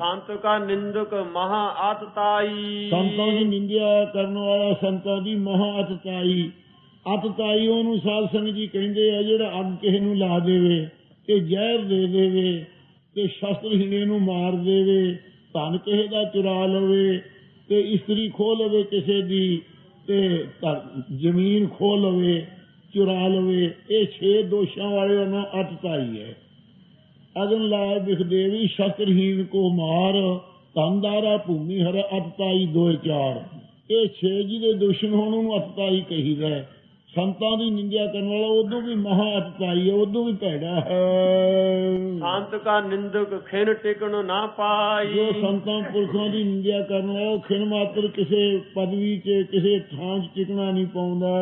ਸੰਤ ਕਾ ਨਿੰਦਕ ਮਹਾ ਆਤਤਾਈ ਸੰਤਾਂ ਦੀ ਨਿੰਦਿਆ ਕਰਨ ਵਾਲਾ ਸੰਤਾਂ ਦੀ ਮਹਾ ਅਤਤਾਈ ਅਤਤਾਈ ਉਹਨੂੰ ਸਾਧ ਸੰਗਤ ਜੀ ਕਹਿੰਦੇ ਆ, ਜਿਹੜਾ ਅੱਗ ਕਿਸੇ ਨੂੰ ਲਾ ਦੇਵੇ, ਤੇ ਜ਼ਹਿਰ ਦੇ ਦੇਵੇ, ਤੇ ਸ਼ਸਤਰਹੀਣੇ ਨੂੰ ਮਾਰ ਦੇਵੇ, ਧਨ ਕਿਸੇ ਦਾ ਚੁਰਾ ਲਵੇ, ਤੇ ਇਸਤਰੀ ਖੋਹ ਲਵੇ ਕਿਸੇ ਦੀ, ਤੇ ਜ਼ਮੀਨ ਖੋਹ ਲਵੇ, ਚੁਰਾ ਲਵੇ, ਇਹ ਛੇ ਦੋਸ਼ਾਂ ਵਾਲੇ ਉਹਨਾਂ ਅਤਤਾਈ ਹੈ। ਅਗਨ ਲਾਇ ਬਿਖਦੇਵੀ ਸ਼ਸਤਰਹੀਨ ਕੋ ਮਾਰ ਤੰਦਾਰਾ ਭੂਮੀ ਹਰ ਅਤਤਾਈ ਦੋਇ ਚਾਰ ਇਹ ਛੇ ਜੀ ਦੇ ਦੁਸ਼ਮਣ ਹੋਣ ਨੂੰ ਅਤਤਾਈ ਕਹੀਦਾ ਹੈ। ਸੰਤਾਂ ਦੀ ਨਿੰਦਿਆ ਕਰਨ ਵਾਲਾ ਉਦੋਂ ਵੀ ਮਹਾ ਅਤਤਾਈ ਹੈ ਉਦੋਂ ਵੀ ਭੈੜਾ ਹੈ। ਸੰਤ ਕਾ ਨਿੰਦਕ ਖਿਨ ਟਿਕਣ ਨਾ ਪਾਈ। ਜੋ ਸੰਤਾਂ ਪੁਰਖਾਂ ਦੀ ਨਿੰਦਿਆ ਕਰਨ ਵਾਲਾ ਉਹ ਖਿਣ ਮਾਤਰ ਕਿਸੇ ਪਦਵੀ 'ਚ ਕਿਸੇ ਥਾਂ 'ਚ ਟਿਕਣਾ ਨਹੀਂ ਪਾਉਂਦਾ।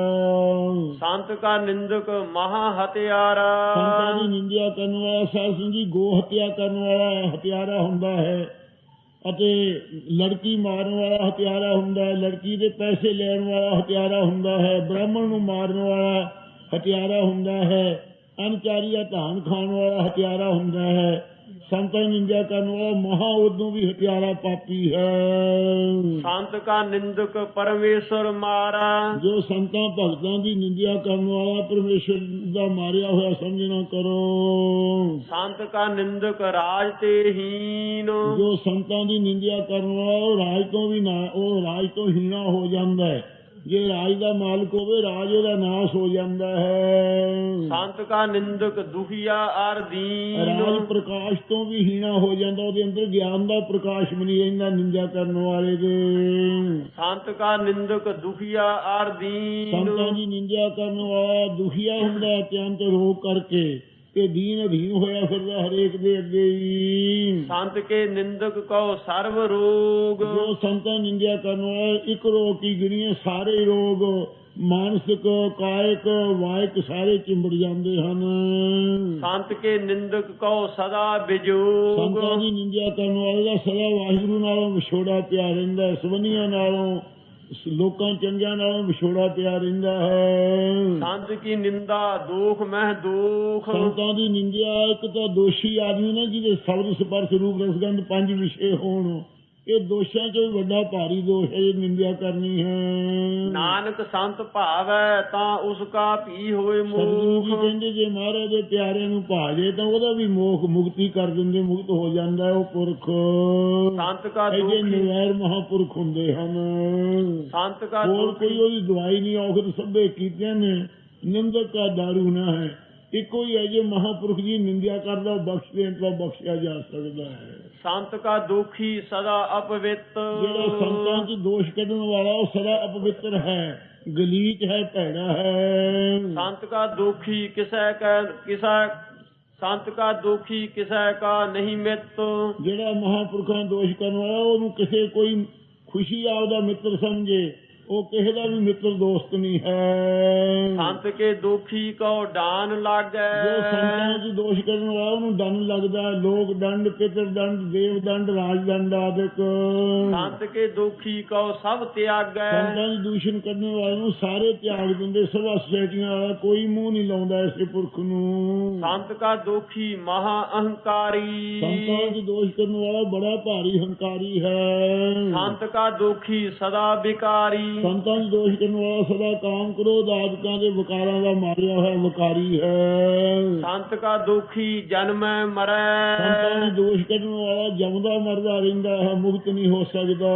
ਸੰਤ ਕਾ ਨਿੰਦਕ ਮਹਾ ਹਤਿਆਰਾ ਸੰਤਾਂ ਦੀ ਨਿੰਦਿਆ ਕਰਨ ਵਾਲਾ ਸਾਧ ਸੰਗੀ ਗੋ ਹੱਤਿਆ ਕਰਨ ਵਾਲਾ ਹਤਿਆਰਾ ਹੁੰਦਾ ਹੈ। ਅਤੇ ਲੜਕੀ ਮਾਰਨ ਵਾਲਾ ਹਤਿਆਰਾ ਹੁੰਦਾ ਹੈ, ਲੜਕੀ ਦੇ ਪੈਸੇ ਲੈਣ ਵਾਲਾ ਹਤਿਆਰਾ ਹੁੰਦਾ ਹੈ, ਬ੍ਰਾਹਮਣ ਨੂੰ ਮਾਰਨ ਵਾਲਾ ਹਤਿਆਰਾ ਹੁੰਦਾ ਹੈ। ਅਨਚਾਰੀਆ ਧਾਨ ਖਾਣ ਵਾਲਾ ਹਤਿਆਰਾ ਹੁੰਦਾ ਹੈ। ਸੰਤਾਂ ਨਿੰਦਿਆ ਕਰਨ ਵਾਲਾ ਮਹਾ ਉਦੋਂ ਵੀ ਹਤਿਆਰਾ ਪਾਪੀ ਹੈ। ਸੰਤ ਕਾ ਨਿੰਦਕ ਪਰਮੇਸ਼ਰ ਮਾਰਾ। ਜੋ ਸੰਤਾਂ ਭਗਤਾਂ ਦੀ ਨਿੰਦਿਆ ਕਰਨ ਵਾਲਾ ਪਰਮੇਸ਼ਰ ਦਾ ਮਾਰਿਆ ਹੋਇਆ ਸਮਝਣਾ ਕਰੋ। ਸੰਤ ਕਾ ਨਿੰਦਕ ਰਾਜ ਤੇ ਹੀਨ। ਜੋ ਸੰਤਾਂ ਦੀ ਨਿੰਦਿਆ ਕਰਨ ਵਾਲਾ ਉਹ ਰਾਜ ਤੋਂ ਵੀ ਨਾ ਉਹ ਰਾਜ ਤੋਂ ਹੀਣਾ ਹੋ ਜਾਂਦਾ ਹੈ। ਜੇ ਰਾਜ ਦਾ ਮਾਲਕ ਹੋਵੇ ਰਾਜ ਉਹਦਾ ਨਾਸ਼ ਹੋ ਜਾਂਦਾ ਹੈ। ਸੰਤ ਕਾ ਨਿੰਦਕ ਦੁਖੀਆ ਅਰ ਦੀਨ। ਰਾਜ ਪ੍ਰਕਾਸ਼ ਤੋਂ ਵੀ ਹੀਣਾ ਹੋ ਜਾਂਦਾ ਉਹਦੇ ਅੰਦਰ ਗਿਆਨ ਦਾ ਪ੍ਰਕਾਸ਼ ਨਹੀਂ ਰਹਿੰਦਾ ਨਿੰਦਿਆ ਕਰਨ ਵਾਲੇ ਦੇ। ਸੰਤ ਕਾ ਨਿੰਦਕ ਦੁਖੀਆ ਅਰ ਦੀਨ। ਸੰਤਾਂ ਦੀ ਨਿੰਦਿਆ ਕਰਨ ਵਾਲਾ ਦੁਖੀਆ ਹੁੰਦਾ ਹੈ ਅਤਿਅੰਤ ਰੋਗ ਕਰਕੇ ਤੇ ਦੀਨ ਅਧੀਨ ਹੋਇਆ ਫਿਰਦਾ ਹਰੇਕ ਦੇ ਅੱਗੇ ਹੀ। ਸੰਤ ਕੇ ਨਿੰਦਕ ਕਉ ਸਰਬ ਰੋਗ। ਜੋ ਸੰਤਾਂ ਨਿੰਦਿਆ ਕਰਨ ਵਾਲਾ ਇੱਕ ਰੋਗ ਕੀ ਗਿਣੀਏ ਸਾਰੇ ਰੋਗ ਮਾਨਸਿਕ ਕਾਇਕ ਵਾਇਕ ਸਾਰੇ ਚਿੰਬੜ ਜਾਂਦੇ ਹਨ। ਸੰਤ ਕੇ ਨਿੰਦਕ ਕਉ ਸਦਾ ਬਿਜੋਗ। ਸੰਤਾਂ ਦੀ ਨਿੰਦਿਆ ਕਰਨ ਵਾਲੇ ਦਾ ਸਦਾ ਵਾਹਿਗੁਰੂ ਨਾਲੋਂ ਵਿਛੋੜਾ ਪਿਆ ਰਹਿੰਦਾ ਸਵਨੀਆਂ ਨਾਲੋਂ ਲੋਕਾਂ ਚੰਗਿਆਂ ਨਾਲੋਂ ਵਿਛੋੜਾ ਪਿਆ ਰਹਿੰਦਾ ਹੈ। ਸੰਤ ਕੀ ਨਿੰਦਾ ਦੋਖ ਮਹਿ ਦੋਖ। ਸੰਤਾਂ ਦੀ ਨਿੰਦਿਆ ਇੱਕ ਤਾਂ ਦੋਸ਼ੀ ਆਦਮੀ ਨਾ ਜਿਹਦੇ ਸ਼ਬਦ ਸਪਰਸ਼ ਰੂਪ ਰਸਗੰਧ ਪੰਜ ਵਿਸ਼ੇ ਹੋਣ। ਇਹ ਦੋਸ਼ਾਂ ਚੋਂ ਵੀ ਵੱਡਾ ਭਾਰੀ ਦੋਸ਼ ਹੈ ਇਹ ਨਿੰਦਿਆ ਕਰਨੀ ਹੈ। ਨਾਨਕ ਸੰਤ ਭਾਵੈ ਤਾਂ ਉਸ ਕਾ ਭੀ ਹੋਏ ਜੀ ਮੋਖ ਕਹਿੰਦੇ ਜੇ ਮਹਾਰਾਜ ਦੇ ਪਿਆਰਿਆਂ ਨੂੰ ਭਾਜੇ ਤਾਂ ਉਹਦਾ ਵੀ ਮੋਖ ਮੁਕਤੀ ਕਰ ਦਿੰਦੇ ਮੁਕਤ ਹੋ ਜਾਂਦਾ ਹੈ ਉਹ ਪੁਰਖ। ਸੰਤ ਕਾ ਇਹ ਜੇ ਦੁਖੀ ਨਿਵੈਰ ਮਹਾਪੁਰਖ ਹੁੰਦੇ ਹਨ। ਸੰਤ ਕਾ ਹੋਰ ਕੋਈ ਉਹਦੀ ਦਵਾਈ ਨਹੀਂ ਔਖਦ ਸਭੇ ਕੀਤਿਆਂ ਨੇ। ਨਿੰਦਕ ਦਾ ਦਾਰੂ ਨਾ ਹੈ। ਇੱਕੋ ਹੀ ਹੈ ਜੇ ਮਹਾਪੁਰਖ ਦੀ ਨਿੰਦਿਆ ਕਰਦਾ ਉਹ ਬਖਸ਼ ਦੇਣ ਤੋਂ ਬਖਸ਼ਿਆ ਜਾ ਸਕਦਾ ਹੈ। ਸੰਤ ਕਾ ਦੁਖੀ ਸਦਾ ਅਪਵਿੱਤ। ਜਿਹੜਾ ਸੰਤਾਂ 'ਚ ਦੋਸ਼ ਕੱਢਣ ਵਾਲਾ ਉਹ ਸਦਾ ਅਪਵਿੱਤਰ ਹੈ ਗਲੀਚ ਹੈ ਭੈੜਾ ਹੈ। ਸੰਤ ਕਾ ਦੁਖੀ ਕਿਸੈ ਕੈ ਕਿਸੈ ਸੰਤ ਕਾ ਦੁਖੀ ਕਿਸੈ ਕਾ ਨਹੀਂ ਮਿੱਤ। ਜਿਹੜਾ ਮਹਾਪੁਰਖਾਂ ਦੋਸ਼ ਕਰਨ ਵਾਲਾ ਉਹਨੂੰ ਕਿਸੇ ਕੋਈ ਖੁਸ਼ੀ ਆਪਦਾ ਮਿੱਤਰ ਸਮਝੇ। ਉਹ ਕਿਸੇ ਦਾ ਵੀ ਮਿੱਤਰ ਦੋਸਤ ਨਹੀਂ ਹੈ। ਸੰਤ ਕੇ ਦੁਖੀ ਕਉ ਡਾਨ ਲਾਗੈ। ਜੋ ਸੰਤਾਂ 'ਚ ਦੋਸ਼ ਕਰਨ ਵਾਲਾ ਉਹਨੂੰ ਦੰਡ ਲੱਗਦਾ। ਲੋਕ ਦੰਡ ਪਿਤਰ ਦੰਡ ਦੇਵ ਦੰਡ ਰਾਜ ਦੰਡ ਆਦਿਕ। ਸੰਤ ਕੇ ਦੁਖੀ ਕਉ ਸਭ ਤਿਆਗੈ। ਸੰਤਾਂ ਦੀ ਦੂਸ਼ਣ ਕਰਨ ਵਾਲੇ ਨੂੰ ਸਾਰੇ ਤਿਆਗ ਦਿੰਦੇ ਸਭਾ ਸੋਸਾਇਟੀਆਂ ਵਾਲਾ ਕੋਈ ਮੂੰਹ ਨਹੀਂ ਲਾਉਂਦਾ ਇਸੇ ਪੁਰਖ ਨੂੰ। ਸੰਤ ਕਾ ਦੁਖੀ ਮਹਾ ਅਹੰਕਾਰੀ। ਸੰਤਾਂ ਦੀ ਦੋਸ਼ ਕਰਨ ਵਾਲਾ ਬੜਾ ਭਾਰੀ ਹੰਕਾਰੀ ਹੈ। ਸੰਤ ਕਾ ਦੁਖੀ ਸਦਾ ਵਿਕਾਰੀ ਸੰਤਾਂ ਦੀ ਦੋਸ਼ ਕਰਨ ਵਾਲਾ ਸਦਾ ਕਾਮ ਕ੍ਰੋਧ ਆਦਿਕਾਂ ਦੇ ਵਿਕਾਰਾਂ ਦਾ ਮਾਰਿਆ ਹੋਇਆ ਵਿਕਾਰੀ ਹੈ। ਸੰਤ ਕਾ ਦੁਖੀ ਜਨਮੈ ਮਰੈ। ਸੰਤਾਂ ਦੀ ਦੋਸ਼ ਕਰਨ ਵਾਲਾ ਜਮਦਾ ਮਰਦਾ ਰਹਿੰਦਾ ਹੈ ਮੁਕਤ ਨਹੀਂ ਹੋ ਸਕਦਾ।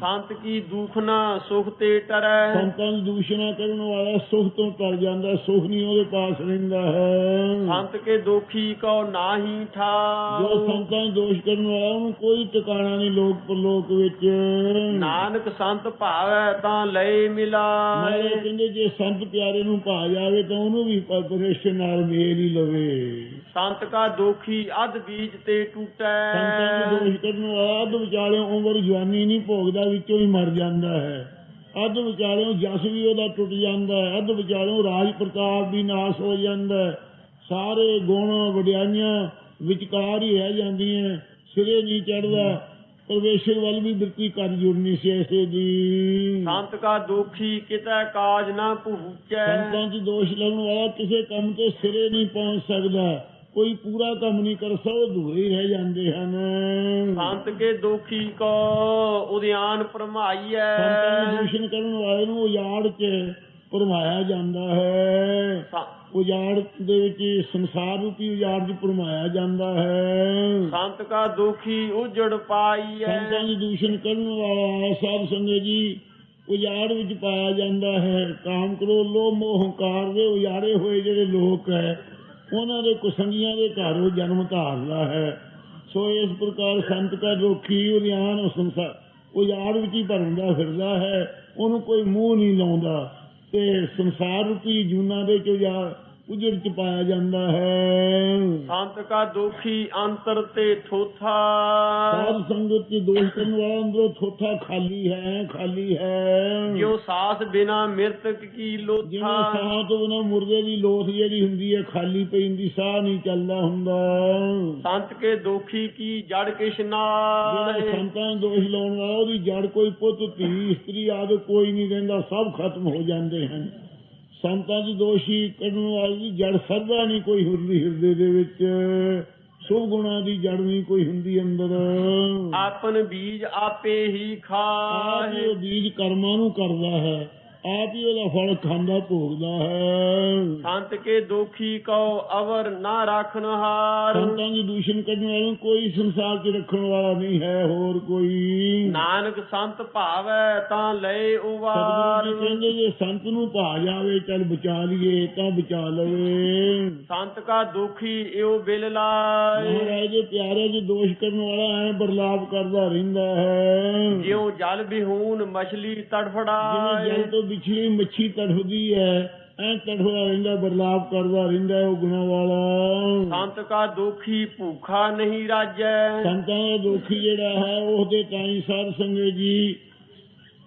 ਸੰਤ ਕੀ ਦੁਖਨਾ ਸੁਖ ਤੇ ਟਰੈ। ਸੰਤਾਂ ਦੀ ਦੂਸ਼ਣਾ ਕਰਨ ਵਾਲਾ ਸੁਖ ਤੋਂ ਟਰ ਜਾਂਦਾ ਸੁਖ ਨਹੀਂ ਉਹਦੇ ਪਾਸ ਰਹਿੰਦਾ ਹੈ। ਸੰਤ ਕੇ ਦੁਖੀ ਕਉ ਨਾਹੀ ਜੋ ਠਾਉ ਸੰਤਾਂ ਦੀ ਦੋਸ਼ ਕਰਨ ਵਾਲਾ ਉਹਨੂੰ ਕੋਈ ਟਿਕਾਣਾ ਨਹੀਂ ਲੋਕ ਪਰਲੋਕ ਵਿੱਚ। ਨਾਨਕ ਸੰਤ ਭਾਵੈ ਤਾਂ ਲਏ ਮਿਲਾ ਮਾਰੇ ਕਹਿੰਦੇ ਜੇ ਸੰਤ ਪਿਆਰੇ ਨੂੰ ਭਾ ਜਾਵੇ ਤਾਂ ਉਹਨੂੰ ਵੀ ਪਰਮੇਸ਼ਰ ਨਾਲ ਮੇਲ ਹੀ ਲਵੇ। ਸੰਤ ਕਾ ਦੁਖੀ ਅਧ ਬੀਜ ਤੇ ਸੰਤਾਂ ਦੀ ਟੂਟੈ ਦੋਸ਼ ਕਰਨ ਵਿਚਾਲੇ ਉਮਰ ਜਵਾਨੀ ਨਹੀਂ ਭੋਗਦਾ ਵਿੱਚੋਂ ਹੀ ਮਰ ਜਾਂਦਾ ਹੈ। ਅੱਧ ਵਿਚਾਲੇ ਜਸ ਵੀ ਉਹਦਾ ਟੁੱਟ ਜਾਂਦਾ ਹੈ। ਅੱਧ ਵਿਚਾਲੇ ਰਾਜ ਪ੍ਰਤਾਪ ਵੀ ਨਾਸ ਹੋ ਜਾਂਦਾ ਹੈ। ਸਾਰੇ ਗੁਣ ਵਡਿਆਈਆਂ ਵਿਚਕਾਰ ਹੀ ਰਹਿ ਜਾਂਦੀਆਂ ਸਿਰੇ ਨਹੀਂ ਚੜਦਾ ਪਰਮੇਸ਼ਰ ਵੱਲ ਵੀ ਬਿਰਤੀ ਕਰ ਜੁੜਨੀ ਸੀ ਐਸੇ ਦੀ। ਸੰਤ ਕਾ ਦੁਖੀ ਕਿਤੈ ਕਾਜ ਨਾ ਪਹੁੰਚੈ। ਸੰਤਾਂ ਦੀ ਦੋਸ਼ ਲਾਉਣ ਵਾਲਾ ਕਿਸੇ ਕੰਮ ਤੇ ਸਿਰੇ ਨਹੀਂ ਪਹੁੰਚ ਸਕਦਾ। ਕੋਈ ਪੂਰਾ ਕੰਮ ਨਹੀਂ ਕਰ ਸਕਦਾ ਅਧੂਰੇ ਹੀ ਰਹਿ ਜਾਂਦੇ ਹਨ। ਸੰਤ ਕੇ ਦੋਖੀ ਕੋ ਉਦਿਆਨ ਪਰਮਾਈਐ ਸੰਤਾਂ ਨੂੰ ਦੂਸ਼ਣ ਕਰਨ ਵਾਲੇ ਨੂੰ ਉਜਾੜ 'ਚ ਭਰਮਾਇਆ ਜਾਂਦਾ ਹੈ। ਉਜਾੜ ਦੇ ਵਿੱਚ ਸੰਸਾਰ ਰੂਪੀ ਉਜਾੜ 'ਚ ਭਰਮਾਇਆ ਜਾਂਦਾ ਹੈ। ਸੰਤ ਕਾ ਦੋਖੀ ਉਜੜ ਪਾਈਐ। ਸੰਤਾਂ ਦੀ ਦੂਸ਼ਣ ਕਰਨ ਵਾਲਾ ਸਾਧ ਸੰਗਤ ਜੀ ਉਜਾੜ ਵਿੱਚ ਪਾਇਆ ਜਾਂਦਾ ਹੈ। ਕਾਮ ਕ੍ਰੋਧ ਲੋਭ ਮੋਹ ਹੰਕਾਰ ਦੇ ਉਜਾੜੇ ਹੋਏ ਜਿਹੜੇ ਲੋਕ ਹੈ ਉਹਨਾਂ ਦੇ ਕੁਸੰਗੀਆਂ ਦੇ ਘਰ ਉਹ ਜਨਮ ਧਾਰਦਾ ਹੈ। ਸੋ ਇਸ ਪ੍ਰਕਾਰ ਸੰਤ ਕਾ ਦੋਖੀ ਉਹ ਸੰਸਾਰ ਉਜਾੜ ਵਿੱਚ ਹੀ ਭਰਦਾ ਫਿਰਦਾ ਹੈ। ਉਹਨੂੰ ਕੋਈ ਮੂੰਹ ਨਹੀਂ ਲਾਉਂਦਾ। ਤੇ ਸੰਸਾਰ ਰੂਪੀ ਜੂਨਾ ਦੇ ਚ ਉਜਾ- ਉਜੜ ਚ ਪਾਇਆ ਜਾਂਦਾ ਹੈ। ਸੰਤ ਕਾ ਦੋਖੀ ਅੰਤਰ ਤੇ ਥੋਥਾ ਸਾਧ ਸੰਗਤ ਚ ਦੋਸ਼ ਕਰਨ ਵਾਲਾ ਅੰਦਰੋਂ ਥੋਥਾ ਖਾਲੀ ਹੈ ਖਾਲੀ ਹੈ। ਜੋ ਸਾਸ ਬਿਨਾ ਮਿਰਤਕ ਕੀ ਲੋਥਾ। ਸਾਹ ਤੋਂ ਬਿਨਾਂ ਮੁਰਦੇ ਦੀ ਲੋਥ ਜਿਹੜੀ ਹੁੰਦੀ ਹੈ ਖਾਲੀ ਪਈ ਹੁੰਦੀ ਸਾਹ ਨਹੀਂ ਚੱਲਦਾ ਹੁੰਦਾ। ਸੰਤ ਕੇ ਦੋਖੀ ਕੀ ਜੜ ਕਿਛ ਜਿਹੜਾ ਸੰਤਾਂ ਨੂੰ ਦੋਸ਼ ਲਾਉਣ ਵਾਲਾ ਉਹਦੀ ਜੜ ਕੋਈ ਪੁੱਤ ਧੀ ਇਸਤਰੀ ਆਦਿ ਕੋਈ ਨਹੀਂ ਰਹਿੰਦਾ ਸਭ ਖਤਮ ਹੋ ਜਾਂਦੇ ਹਨ। ਸੰਤਾਂ ਦੀ ਦੋਸ਼ੀ ਕੱਢਣ ਵਾਲੀ ਦੀ ਜੜ ਸਰਦਾ ਨਹੀਂ ਕੋਈ ਹੁੰਦੀ ਹਿਰਦੇ ਦੇ ਵਿੱਚ। ਸੁਭ ਗੁਣਾ ਦੀ ਜੜ ਨਹੀਂ ਕੋਈ ਹੁੰਦੀ ਅੰਦਰ। ਆਪਨ ਬੀਜ ਆਪੇ ਹੀ ਆਪ ਖਾਏ ਉਹ ਬੀਜ ਕਰਮਾਂ ਨੂੰ ਕਰਦਾ ਹੈ। ਆਪ ਹੀ ਉਹਦਾ ਫਲ ਖਾਂਦਾ ਭੋਗਦਾ ਹੈ। ਸੰਤ ਕੇ ਦੋਖੀ ਕਉ ਅਵਰ ਨਾ ਰਾਖਨ ਹਾਰ। ਸੰਤਾਂ ਦੀ ਦੂਸ਼ਣ ਕਰਨ ਵਾਲੇ ਕੋਈ ਸੰਸਾਰ 'ਚ ਰੱਖਣ ਵਾਲਾ ਨਹੀਂ ਹੈ ਹੋਰ ਕੋਈ। ਨਾਨਕ ਸੰਤ ਭਾਵੈ ਤਾਂ ਲਏ ਉਵਾਰ। ਜੀ ਕਹਿੰਦੇ ਜੇ ਸੰਤ ਨੂੰ ਭਾ ਜਾਵੇ ਚੱਲ ਬਚਾ ਲਈਏ ਤਾਂ ਬਚਾ ਲਵੇ। ਸੰਤ ਕਾ ਦੁਖੀ ਇਉ ਬਿਲ ਲਾਏ। ਮਹਾਰਾਜ ਪਿਆਰੇ ਦੇ ਦੋਸ਼ ਕਰਨ ਵਾਲਾ ਐ ਬਰਲਾਪ ਕਰਦਾ ਰਹਿੰਦਾ ਹੈ। ਜਿਉ ਜਲ ਬਿਹੂਨ ਮਛਲੀ ਜਿਵੇਂ ਤੜਫੜਾਏ ਜਲ ਤੋਂ ਵਿਛੜੀ ਮੱਛੀ ਤੜਫਦੀ ਹੈ ਐ ਤੜਫਦਾ ਰਹਿੰਦਾ ਬਰਲਾਪ ਕਰਦਾ ਰਹਿੰਦਾ ਹੈ ਉਹ ਗੁਣਾ ਵਾਲਾ। ਸੰਤ ਕਾ ਦੁਖੀ ਭੂਖਾ ਨਹੀਂ ਰਾਜੈ। ਸੰਤਾਂ ਦਾ ਦੋਖੀ ਜਿਹੜਾ ਹੈ ਉਹਦੇ ਤਾਈ ਸਾਧ ਸੰਗਤ ਜੀ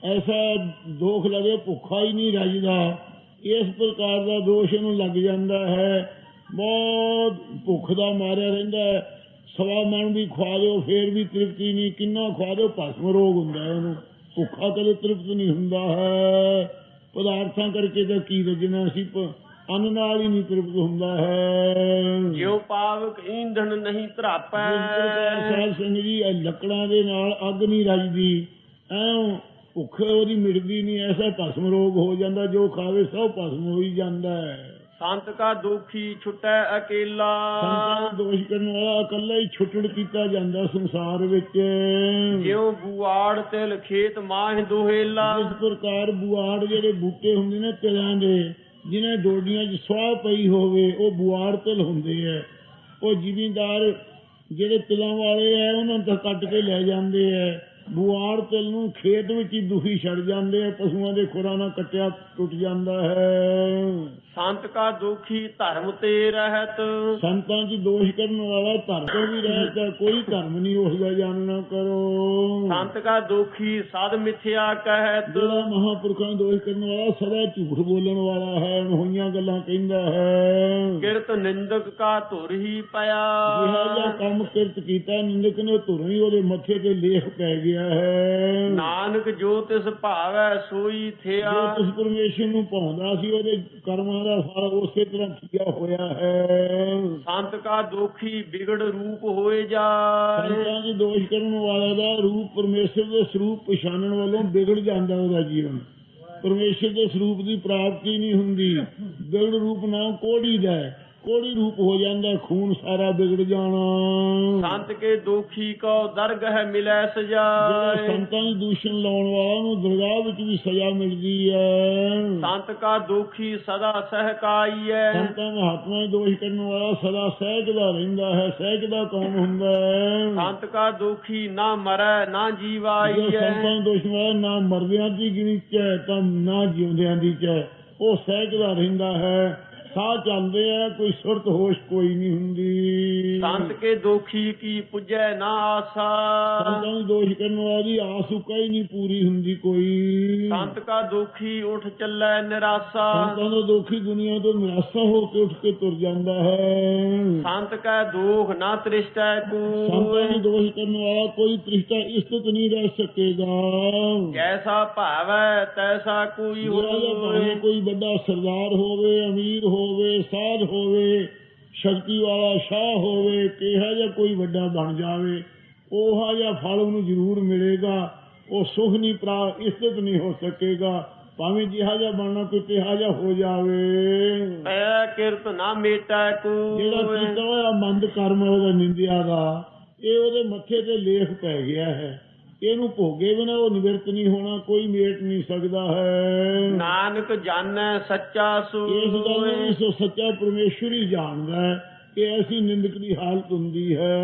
ਐਸਾ ਦੋਖ ਲਗੇ ਭੁੱਖਾ ਹੀ ਨਹੀਂ ਰੱਜਦਾ। ਇਸ ਪ੍ਰਕਾਰ ਦਾ ਦੋਸ਼ ਇਹਨੂੰ ਲੱਗ ਜਾਂਦਾ ਹੈ। ਬਹੁਤ ਭੁੱਖ ਦਾ ਮਾਰਿਆ ਰਹਿੰਦਾ ਹੈ। ਸਵਾ ਮਣ ਵੀ ਖਵਾ ਦਿਓ ਫੇਰ ਵੀ ਤ੍ਰਿਪਤੀ ਨਹੀਂ ਕਿੰਨਾ ਖਵਾ ਦਿਓ ਭਸਮ ਰੋਗ ਹੁੰਦਾ ਹੈ ਉਹਨੂੰ। ਭੁੱਖਾ ਕਦੇ ਤ੍ਰਿਪਤ ਨਹੀਂ ਹੁੰਦਾ ਹੈ। ਪਦਾਰਥਾਂ ਕਰਕੇ ਤਾਂ ਕੀ ਰਜਣਾ ਸੀ ਅੰਨ ਨਾਲ ਹੀ ਨਹੀਂ ਤ੍ਰਿਪਤ ਹੁੰਦਾ ਹੈ। ਜਿਉ ਪਾਵਕ ਈਂਧਨ ਨਹੀਂ ਧਰਾਪੈ। ਸਾਧ ਸੰਗਤ ਜੀ ਇਹ ਲੱਕੜਾਂ ਦੇ ਨਾਲ ਅੱਗ ਨਹੀਂ ਰਜਦੀ। ਐਂ ਭੁੱਖ ਉਹਦੀ ਮਿਟਦੀ ਨਹੀਂ ਐਸਾ ਭਸਮ ਰੋਗ ਹੋ ਜਾਂਦਾ ਜੋ ਖਾਵੇ ਸਭ ਭਸਮ ਹੋ ਹੀ ਜਾਂਦਾ ਹੈ। ਸੰਤ ਕਾ ਦੁਖੀ ਛੁਟੈ ਅਕੇਲਾ। ਸੰਤਾਂ ਦੋਸ਼ ਕਰਨ ਵਾਲਾ ਇਕੱਲਾ ਹੀ ਛੁੱਟੜ ਕੀਤਾ ਜਾਂਦਾ ਸੰਸਾਰ ਵਿੱਚ। ਜਿਉ ਬੂਆੜ ਤਿਲ ਖੇਤ ਮਾਹ ਦੁਹੇਲਾ। ਇਸ ਪ੍ਰਕਾਰ ਬੁਆੜ ਜਿਹੜੇ ਬੂਟੇ ਹੁੰਦੇ ਨੇ ਤਿਲਾਂ ਦੇ ਜਿਨ੍ਹਾਂ ਡੋਡੀਆਂ 'ਚ ਸਵਾਹ ਪਈ ਹੋਵੇ ਉਹ ਬੁਆੜ ਤਿਲ ਹੁੰਦੇ ਐ ਉਹ ਜ਼ਿਮੀਂਦਾਰ ਜਿਹੜੇ ਤਿਲਾਂ ਵਾਲੇ ਐ ਉਹਨਾਂ ਤਾਂ ਕੱਟ ਕੇ ਲੈ ਜਾਂਦੇ ਐ ਬੁਆੜ ਤਿਲ ਨੂੰ ਖੇਤ ਵਿੱਚ ਹੀ ਦੁਖੀ ਛੱਡ ਜਾਂਦੇ ਐ ਪਸ਼ੂਆਂ ਦੇ ਖੁਰਾਂ ਨਾਲ ਕੱਟਿਆ ਟੁੱਟ ਜਾਂਦਾ ਹੈ। ਸੰਤ ਕਾ ਦੁਖੀ ਧਰਮ ਤੇ ਰਹਿਤ। ਸੰਤਾਂ 'ਚ ਦੋਸ਼ ਕਰਨ ਵਾਲਾ ਧਰਮ ਤੋਂ ਵੀ ਰਹਿਤਾ ਕੋਈ ਧਰਮ ਨਹੀਂ ਉਸਦਾ ਜਾਣਨਾ ਕਰੋ। ਸੰਤ ਕਾ ਦੁਖੀ ਸਦ ਮਿਥਿਆ ਕਹਿਤ। ਜਿਹੜਾ ਮਹਾਪੁਰਖਾਂ ਦੋਸ਼ ਕਰਨ ਵਾਲਾ ਸਦਾ ਝੂਠ ਬੋਲਣ ਵਾਲਾ ਹੈ ਅਣਹੋਈਆਂ ਗੱਲਾਂ ਕਹਿੰਦਾ ਹੈ। ਕਿਰਤ ਨਿੰਦਕ ਕਾ ਧੁਰ ਹੀ ਪਿਆ। ਜਿਹੜਾ ਜਿਹਾ ਕੰਮ ਕਿਰਤ ਕੀਤਾ ਨਿੰਦਕ ਨੇ ਧੁਰ ਹੀ ਉਹਦੇ ਮੱਥੇ ਤੇ ਲੇਖ ਪੈ ਗਿਆ ਹੈ। ਨਾਨਕ ਜੋ ਤਿਸ ਭਾਵੈ ਸੋਈ ਥਿਆ। ਜੋ ਉਸ ਪਰਮੇਸ਼ਰ ਨੂੰ ਪਾਉਂਦਾ ਸੀ ਉਹਦੇ ਕਰਮਾਂ ਦਾ ਫਲ ਉਸੇ ਤਰ੍ਹਾਂ ਕੀਆ ਹੋਇਆ ਹੈ। ਸੰਤ ਕਾ ਦੁਖੀ ਵਿਗੜ ਰੂਪ ਹੋਏ ਜਾਏ। ਸੰਤਾਂ ਦੀ ਦੋਸ਼ ਕਰਨ ਵਾਲੇ ਦਾ ਰੂਪ ਪਰਮੇਸ਼ਰ ਦੇ ਸਰੂਪ ਪਛਾਣਨ ਵੱਲੋਂ ਵਿਗੜ ਜਾਂਦਾ ਉਹਦਾ ਜੀਵਨ। ਪਰਮੇਸ਼ਰ ਦੇ ਸਰੂਪ ਦੀ ਪ੍ਰਾਪਤੀ ਨਹੀਂ ਹੁੰਦੀ। ਵਿਗੜ ਰੂਪ ਨਾਮ ਕੋੜੀ ਦਾ ਹੈ। ਕੋੜੀ ਰੂਪ ਹੋ ਜਾਂਦਾ ਖੂਨ ਸਾਰਾ ਵਿਗੜ ਜਾਣਾ। ਸੰਤ ਕੇ ਦੁਖੀ ਕੋ ਦਰਗਹ ਮਿਲੈ ਜਿਹੜਾ ਸਜਾਏ ਸੰਤਾਂ ਦੀ ਦੂਸ਼ਣ ਲਾਉਣ ਵਾਲਾ ਨੂੰ ਦਰਗਾਹ ਵਿੱਚ ਵੀ ਸਜ਼ਾ ਮਿਲਦੀ ਹੈ। ਸੰਤ ਕਾ ਦੁਖੀ ਸਦਾ ਸਹਕਾਈਐ। ਸੰਤਾਂ ਮਹਾਤਮਾ ਦੇ ਦੋਸ਼ ਕਰਨ ਵਾਲਾ ਸਦਾ ਸਹਿਜਦਾ ਰਹਿੰਦਾ ਹੈ ਸਹਿਜਦਾ ਕੌਣ ਹੁੰਦਾ ਹੈ? ਸੰਤ ਕਾ ਦੁਖੀ ਨਾ ਮਰੈ ਨਾ ਜੋ ਜੀਵਾਈਐ ਸੰਤਾਂ ਨੂੰ ਦੋਸ਼ ਵਾਲਾ ਨਾ ਮਰਦਿਆਂ ਦੀ ਗਿਣੀ ਚ ਹੈ ਤਾਂ ਨਾ ਜਿਉਂਦਿਆਂ ਦੀ ਚ ਹੈ ਉਹ ਸਹਿਜਦਾ ਰਹਿੰਦਾ ਹੈ। ਸਾਹ ਚੱਲਦੇ ਆ ਕੋਈ ਸੁਰਤ ਹੋਸ਼ ਕੋਈ ਨਹੀਂ ਹੁੰਦੀ। ਸੰਤ ਕੇ ਦੁਖੀ ਕੀ ਪੁਜੈ ਨਾ ਆਸਾ। ਸੰਤਾਂ ਨੂੰ ਦੋਸ਼ ਕਰਨ ਵਾਲੀ ਆਸ ਉਕਾ ਹੀ ਨਹੀਂ ਪੂਰੀ ਹੁੰਦੀ ਕੋਈ। ਸੰਤ ਕਾ ਦੁਖੀ ਉਠ ਚੱਲੈ ਨਿਰਾਸਾ। ਸੰਤਾਂ ਦਾ ਦੋਖੀ ਦੁਨੀਆ ਤੋਂ ਨਿਰਾਸ਼ਾ ਹੋ ਕੇ ਉੱਠ ਕੇ ਤੁਰ ਜਾਂਦਾ ਹੈ। ਸੰਤ ਕੈ ਦੋਖ ਨਾ ਤ੍ਰਿਸ਼ਟੈ ਸੰਤਾਂ ਕੂ ਨੂੰ ਦੋਸ਼ ਕਰਨ ਵਾਲਾ ਕੋਈ ਤ੍ਰਿਸ਼ਟਾ ਇਸਤਤ ਨਹੀਂ ਰਹਿ ਸਕੇਗਾ। ਜੈਸਾ ਭਾਵੈ ਤੈਸਾ ਕੋਈ ਹੋਏ। ਕੋਈ ਵੱਡਾ ਸਰਦਾਰ ਹੋਵੇ ਅਮੀਰ ਹੋਵੇ ਸਾਧ ਹੋਵੇ ਸ਼ਕਤੀ ਵਾਲਾ ਸ਼ਾਹ ਹੋਵੇ ਕਿਹਾ ਜਾਂ ਕੋਈ ਵੱਡਾ ਬਣ ਜਾਵੇ ਉਹਾ ਜਿਹਾ ਫਲ ਉਹਨੂੰ ਜ਼ਰੂਰ ਮਿਲੇਗਾ ਉਹ ਸੁਖ ਨਹੀਂ ਪ੍ਰਾ ਇਸਤਤ ਨਹੀਂ ਹੋ ਸਕੇਗਾ ਭਾਵੇਂ ਜਿਹਾ ਜਿਹਾ ਬਣਨਾ ਕੋਈ ਤਿਹਾ ਜਿਹਾ ਹੋ ਜਾਵੇ। ਪੈ ਕਿਰਤ ਨਾ ਮੇਟੈ ਜਿਹੜਾ ਕੋ ਕੀਤਾ ਹੋਇਆ ਮੰਦ ਕਰਮ ਉਹਦਾ ਨਿੰਦਿਆ ਦਾ ਇਹ ਉਹਦੇ ਮੱਥੇ ਤੇ ਲੇਖ ਪੈ ਗਿਆ ਹੈ। ਇਹਨੂੰ ਭੋਗੇ ਬਿਨਾ ਉਹ ਨਿਵਰਤ ਨਹੀਂ ਹੋਣਾ ਕੋਈ ਮੇਟ ਨਹੀਂ ਸਕਦਾ ਹੈ। ਨਾਨਕ ਜਾਣੈ ਸੱਚਾ ਇਸ ਸੂਇ ਸੋ ਸੱਚਾ ਪਰਮੇਸ਼ਵਰ ਹੀ ਜਾਣਦਾ ਹੈ ਕਿ ਐਸੀ ਨਿੰਦਕ ਦੀ ਹਾਲਤ ਹੁੰਦੀ ਹੈ।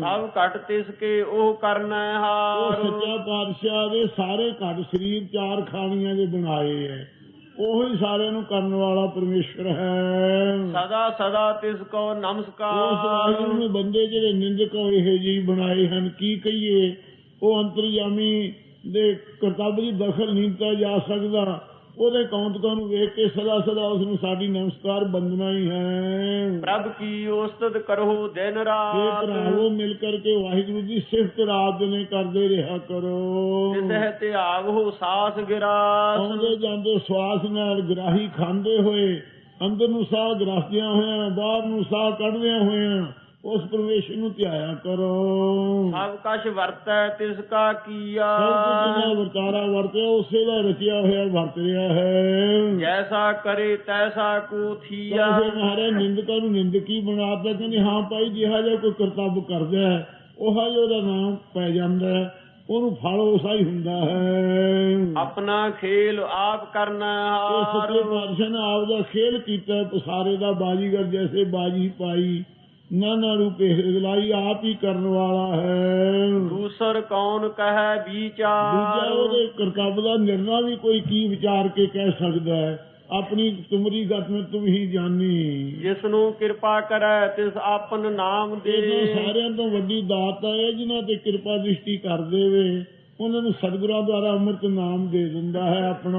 ਸਭ ਘਟ ਤਿਸ ਕੇ ਉਹ ਕਰਨੈ ਉਹ ਹਾਰ ਸੱਚਾ ਪਾਤਸ਼ਾਹ ਦੇ ਸਾਰੇ ਘਟ ਸਰੀਰ ਚਾਰ ਖਾਣੀਆਂ ਦੇ ਬਣਾਏ ਹੈ। ਉਹ ਹੀ ਸਾਰਿਆਂ ਨੂੰ ਕਰਨ ਵਾਲਾ ਪਰਮੇਸ਼ਵਰ ਹੈ। ਸਦਾ ਸਦਾ ਤਿਸ ਕੋ ਉਸ ਨਮਸਕਾਰ ਵਾਹਿਗੁਰੂ ਨੇ ਬੰਦੇ ਜਿਹੜੇ ਨਿੰਦਕ ਉਹ ਇਹੋ ਜਿਹੇ ਬਣਾਏ ਹਨ ਕੀ ਕਹੀਏ? ਉਹ ਅੰਤਰਯਾਮੀ ਦੇ ਕਰਤੱਵ ਦੀ ਦਖਲ ਨਹੀਂ ਦਿੱਤਾ ਜਾ ਸਕਦਾ। ਉਹਦੇ ਕੌਂਤਕਾਂ ਨੂੰ ਵੇਖ ਕੇ ਸਦਾ ਸਦਾ ਉਸ ਨੂੰ ਸਾਡੀ ਨਮਸਕਾਰ ਬੰਦਨਾ ਹੀ ਹੈ। ਪ੍ਰਭ ਕੀ ਉਸਤਤ ਕਰੋ ਦਿਨ ਇਹ ਰਾਤ ਭਰਾਵੋ ਮਿਲ ਕਰਕੇ ਵਾਹਿਗੁਰੂ ਦੀ ਸਿਫਤ ਰਾਤ ਦਿਨੇ ਕਰਦੇ ਰਿਹਾ ਕਰੋ। ਤਿਸਹਿ ਤੇ ਆਵੋ ਸਾਸ ਗਿਰਾਸ। ਆਉਂਦੇ ਜਾਂਦੇ ਸਵਾਸ ਨਾਲ ਗਰਾਹੀ ਖਾਂਦੇ ਹੋਏ ਅੰਦਰ ਨੂੰ ਸਾਹ ਗਰਾਸਦਿਆਂ ਹੋਇਆਂ ਬਾਹਰ ਨੂੰ ਸਾਹ ਕੱਢਦਿਆਂ ਹੋਇਆਂ ਉਸ ਪਰਮੇਸ਼ਰ ਨੂੰ ਧਿਆਇਆ ਕਰੋ। ਸਭ ਕਛ ਵਰਤੈ ਤਿਸ ਕਾ ਕੀਆ। ਸਭ ਕੁਝ ਜਿਹੜਾ ਵਰਤਾਰਾ ਵਰਤਿਆ ਉਸੇ ਦਾ ਰਚਿਆ ਹੋਇਆ ਵਰਤ ਰਿਹਾ ਹੈ। ਜੈਸਾ ਕਰੇ ਤੈਸਾ ਕੋ ਥੀਆ। ਫਿਰ ਮਹਾਰਾਜ ਨਿੰਦਕਾਂ ਨੂੰ ਨਿੰਦਕੀ ਬਣਾਤਾ ਕਹਿੰਦੇ ਹਾਂ ਭਾਈ ਜਿਹਾ ਜਿਹਾ ਕੋਈ ਕਰਤੱਵ ਕਰਦਾ ਹੈ ਉਹਾ ਜਿਹਾ ਉਹਦਾ ਨਾਮ ਪੈ ਜਾਂਦਾ ਹੈ ਉਹਨੂੰ ਫਲ ਉਸਾ ਹੀ ਹੁੰਦਾ ਹੈ। ਆਪਣਾ ਖੇਲ ਆਪ ਕਰਨਾ ਇਹ ਸੱਚੇ ਹਾਰ। ਪਾਤਸ਼ਾਹ ਨੇ ਆਪ ਦਾ ਖੇਲ ਕੀਤਾ ਪਸਾਰੇ ਦਾ ਬਾਜੀਗਰ ਜੈਸੇ ਬਾਜੀ ਪਾਈ ਨਾਨਾ ਰੂਪੇ ਹਿਰਦਲਾਈ ਆਪ ਹੀ ਕਰਨ ਵਾਲਾ ਹੈ। ਦੂਸਰ ਕੌਣ ਕਹੈ ਦੂਜਾ ਵਿਚਾਰ ਉਹਦੇ ਕਰਤੱਵ ਦਾ ਨਿਰਣਾ ਵੀ ਕੋਈ ਕੀ ਵਿਚਾਰ ਕੇ ਕਹਿ ਸਕਦਾ ਹੈ। ਆਪਣੀ ਤੁਮਰੀ ਗਤ ਮੈਂ ਤੁਮ ਹੀ ਜਾਣੀ। ਜਿਸ ਨੂੰ ਕਿਰਪਾ ਕਰੈ ਤਿਸ ਆਪਨ ਨਾਮ ਦੇ। ਸਾਰਿਆਂ ਤੋਂ ਵੱਡੀ ਦਾਤ ਹੈ ਜਿਨ੍ਹਾਂ ਤੇ ਕਿਰਪਾ ਦ੍ਰਿਸ਼ਟੀ ਕਰ ਦੇਵੇ। ਉਹਨਾਂ ਨੂੰ ਸਤਿਗੁਰਾਂ ਦੁਆਰਾ ਅੰਮ੍ਰਿਤ ਨਾਮ ਦੇ ਦਿੰਦਾ ਹੈ ਆਪਣਾ।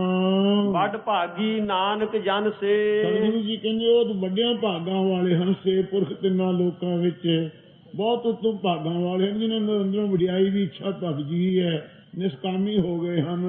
ਵੱਡ ਭਾਗੀ ਨਾਨਕ ਜਨ ਸੇ। ਸਤਿਗੁਰੂ ਜੀ ਕਹਿੰਦੇ ਉਹ ਵੱਡਿਆਂ ਭਾਗਾਂ ਵਾਲੇ ਹਨ ਸੇ ਪੁਰਖ ਤਿੰਨਾਂ ਲੋਕਾਂ ਵਿੱਚ। ਬਹੁਤ ਉਤਮ ਭਾਗਾਂ ਵਾਲੇ ਹਨ ਜਿਨ੍ਹਾਂ ਨੂੰ ਅੰਦਰੋਂ ਵਡਿਆਈ ਦੀ ਇੱਛਾ ਭਗ ਜੀ ਹੈ ਨਿਸ਼ਕਾਮੀ ਹੋ ਗਏ ਹਨ।